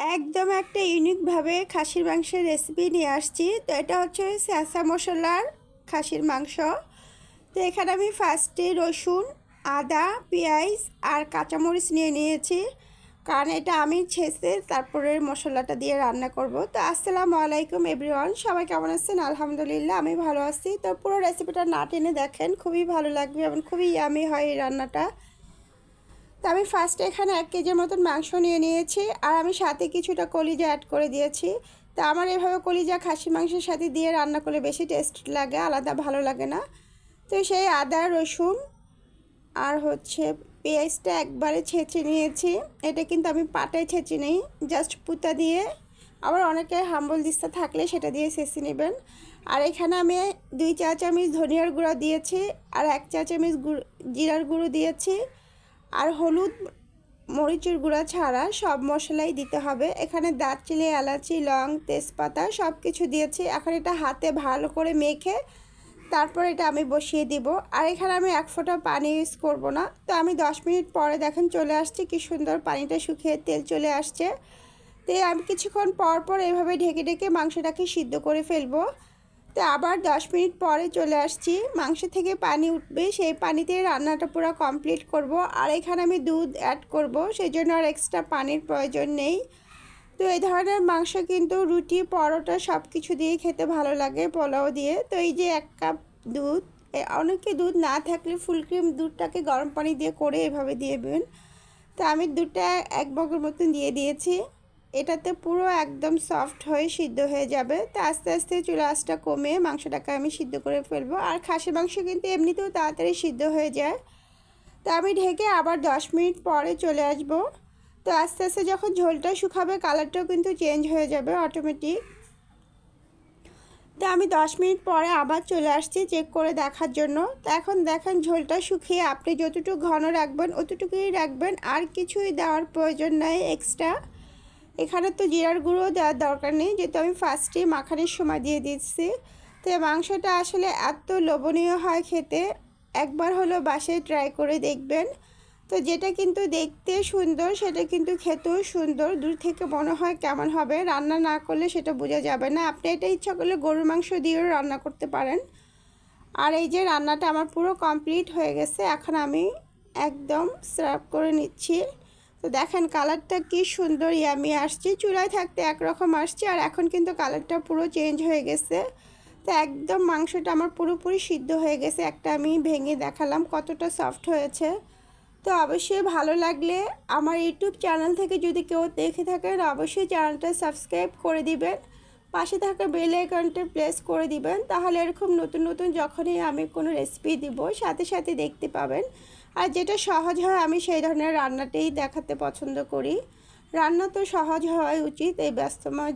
একদম একটা ইউনিকভাবে খাসির মাংসের রেসিপি নিয়ে আসছি। তো এটা হচ্ছে স্যাঁসা মশলার খাসির মাংস। তো এখানে আমি ফার্স্টে রসুন, আদা, পেঁয়াজ আর কাঁচামরিচ নিয়ে নিয়েছি। কারণ এটা আমি ছেঁচে তারপরে মশলাটা দিয়ে রান্না করব। তো আসসালামু আলাইকুম এভরিওয়ান সবাই কেমন আছেন? আলহামদুলিল্লাহ, আমি ভালো আছি। তো পুরো রেসিপিটা না টেনে দেখেন, খুবই ভালো লাগবে এবং খুবই ইয়ামি হয় এই রান্নাটা। তো আমি ফার্স্টে এখানে এক কেজির মতন মাংস নিয়ে নিয়েছি, আর আমি সাথে কিছুটা কলিজা অ্যাড করে দিয়েছি। তো আমার এভাবে কলিজা খাসি মাংসের সাথে দিয়ে রান্না করলে বেশি টেস্ট লাগে, আলাদা ভালো লাগে না। তো সেই আদা, রসুন, আর হচ্ছে পেঁয়াজটা একবারে ছেঁচে নিয়েছি। এটা কিন্তু আমি পাটায় ছেঁচে নিই জাস্ট পুতা দিয়ে। আবার অনেকে হাম্বল দিস্তা থাকলে সেটা দিয়ে ছেঁচে নেবেন। আর এখানে আমি দুই চা চামচ ধনিয়ার গুঁড়ো দিয়েছি, আর এক চা চামচ জিরার গুঁড়ো দিয়েছি। আর হলুদ মরিচের গুঁড়া ছাড়া সব মশলাই দিতে হবে। এখানে দারচিনি, এলাচি, লং, তেজপাতা সব কিছু দিয়েছি। এখন এটা হাতে ভালো করে মেখে তারপর এটা আমি বসিয়ে দিব। আর এখানে আমি এক ফোঁটা পানি ইউজ করব না। তো আমি দশ মিনিট পরে দেখেন চলে আসছে কি সুন্দর পানিটা শুকিয়ে তেল চলে আসছে। তো আমি কিছুক্ষণ পর পর এভাবে ঢেকে ঢেকে মাংসটাকে সিদ্ধ করে ফেলব। তো আবার দশ মিনিট পরে চলে আসছি। মাংস থেকে পানি উঠবে, সেই পানিতে রান্নাটা পুরো কমপ্লিট করব। আর এখানে আমি দুধ অ্যাড করব সেই জন্য আর এক্সট্রা পানির প্রয়োজন নেই। তো এই ধরনের মাংস কিন্তু রুটি, পরোটা সব কিছু দিয়ে খেতে ভালো লাগে পোলাও দিয়ে। তো এই যে এক কাপ দুধ অনেকে দুধ না থাকলে ফুল ক্রিম দুধটাকে গরম পানি দিয়ে করে এভাবে দিয়ে দেবেন। তো আমি দুধটা এক বগের মতন দিয়ে দিয়েছি। এটাতে পুরো একদম সফট হয়ে সিদ্ধ হয়ে যাবে। তো আস্তে আস্তে চুলা আঁচটা কমে মাংসটাকে আমি সিদ্ধ করে ফেলব। আর খাসির মাংস কিন্তু এমনিতেও তাড়াতাড়ি সিদ্ধ হয়ে যায়। তো আমি ঢেকে আবার দশ মিনিট পরে চলে আসব। তো আস্তে আস্তে যখন ঝোলটা শুকাবে কালারটাও কিন্তু চেঞ্জ হয়ে যাবে অটোমেটিক তো আমি দশ মিনিট পরে আবার চলে আসছি চেক করে দেখার জন্য। তো এখন দেখেন ঝোলটা শুকিয়ে আপনি যতটুকু ঘন রাখবেন, অতটুকুই রাখবেন। আর কিছুই দেওয়ার প্রয়োজন নাই এক্সট্রা এখানে তো জিরার গুঁড়ো দেওয়ার দরকার নেই, যেহেতু আমি ফার্স্টে মাখানের সময় দিয়ে দিচ্ছি তো মাংসটা আসলে এত লোভনীয় হয় খেতে, একবার হলো বাসায় ট্রাই করে দেখবেন। তো যেটা কিন্তু দেখতে সুন্দর, সেটা কিন্তু খেতেও সুন্দর, দূর থেকে মনে হয় কেমন হবে। রান্না না করলে সেটা বোঝা যাবে না। আপনি এটা ইচ্ছা করলে গরুর মাংস দিয়েও রান্না করতে পারেন। আর এই যে রান্নাটা আমার পুরো কমপ্লিট হয়ে গেছে, এখন আমি একদম সার্ভ করে নিচ্ছি। তো দেখেন কালারটা কি সুন্দর ইয়ামি আসছে, চুলায় থাকতে একরকম আসছে, আর এখন কিন্তু কালারটা পুরো চেঞ্জ হয়ে গেছে। তো একদম মাংসটা আমার পুরোপুরি সিদ্ধ হয়ে গেছে, একটা আমি ভেঙে দেখালাম কতটা সফট হয়েছে। তো অবশ্যই ভালো লাগলে আমার ইউটিউব চ্যানেল থেকে যদি কেউ দেখে থাকেন, অবশ্যই চ্যানেলটা সাবস্ক্রাইব করে দিবেন, পাশে থাকা বেল আইকনটা প্রেস করে দিবেন, তাহলে এরকম নতুন নতুন যখনই আমি কোনো রেসিপি দিব, সাথে সাথে দেখতে পাবেন। আর যেটা সহজ হয়, আমি সেই ধরনের রান্নাটাই দেখাতে পছন্দ করি। রান্না তো সহজ হওয়াই উচিত, এই ব্যস্তময়